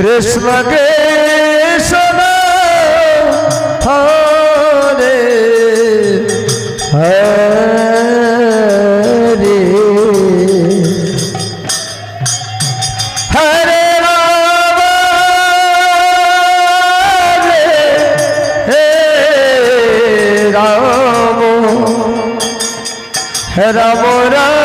Krishna Krishna Hare Hare. হরে Ram হে Ram. Ram Ram.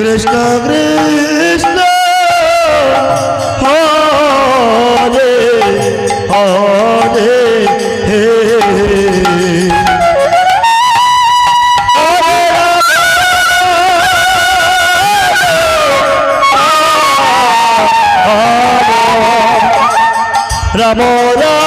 Krishna Krishna Hare Hare হে। Ram Ram.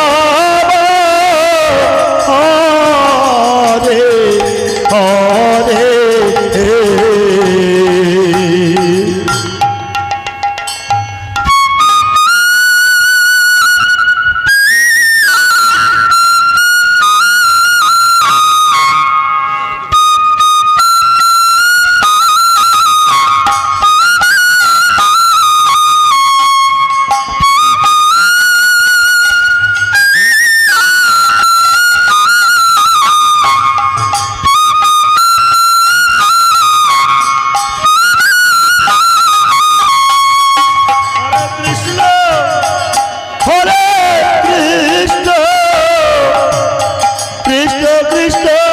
Krishna